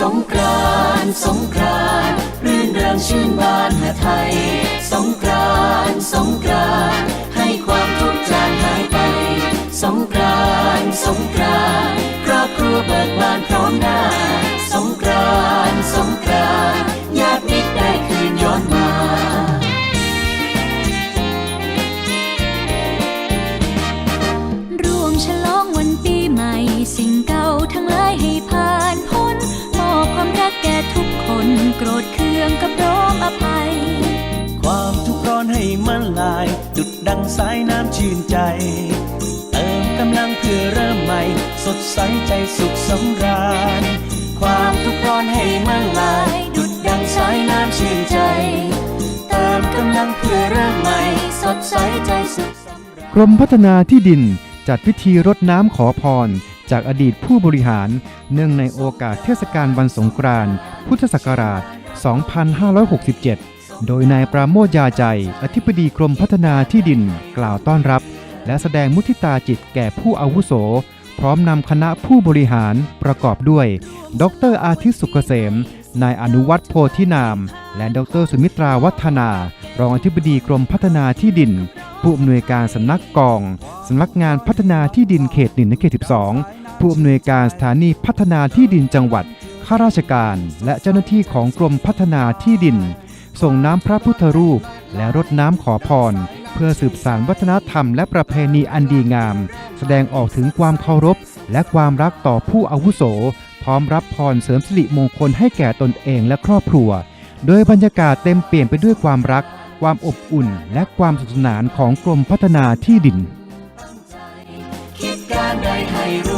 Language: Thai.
สงกรานต์รื่นเริงชื่นบานหาไทย สงกรานสงกรานให้ความทุกข์จางหายไป สงกรานสงกรานครอบครัวเบิกบานพร้อมหน้า สงกรานสงกรานญาติมิตรได้คืนย้อนมาร่วมฉลองวันปีใหม่สิ่งเก่าทั้ง มันลายจุดดังสายน้ำชื่นใจ เติมกำลังเพื่อเริ่มใหม่ สดใสใจสุขสำราญ ความทุกข์ร้อนให้มันลายจุดดังสายน้ำชื่นใจ เติมกำลังเพื่อเริ่มใหม่ สดใสใจสุขกรมพัฒนาที่ดินจัดพิธีรดน้ำขอพร จากอดีตผู้บริหาร เนื่องในโอกาสเทศกาลวันสงกรานต์พุทธศักราช 2567 โดยนายปราโมทยาใจ อธิบดีกรมพัฒนาที่ดินกล่าวต้อนรับ และแสดงมุทิตาจิตแก่ผู้อาวุโส พร้อมนำคณะผู้บริหารประกอบด้วย ดรอาทิตย์สุกเกษม นายอนุวัฒน์โพธินาม และดรสุมิตราวัฒนา รองอธิบดีกรมพัฒนาที่ดิน ผู้อำนวยการสำนักกองสำนักงานพัฒนาที่ดินเขต1และเขต12 ผู้อำนวยการสถานีพัฒนาที่ดินจังหวัดข้าราชการและเจ้าหน้าที่ของกรมพัฒนาที่ดิน ส่งน้ำพระพุทธรูป และรดน้ำขอพร เพื่อสืบสานวัฒนธรรมและประเพณีอันดีงาม แสดงออกถึงความเคารพ และความรักต่อผู้อาวุโส พร้อมรับพรเสริมสิริมงคลให้แก่ตนเองและครอบครัว โดยบรรยากาศเต็มเปลี่ยนไปด้วยความรัก ความอบอุ่น และความสนุกสนานของกรมพัฒนาที่ดินคิดการใดให้รุ่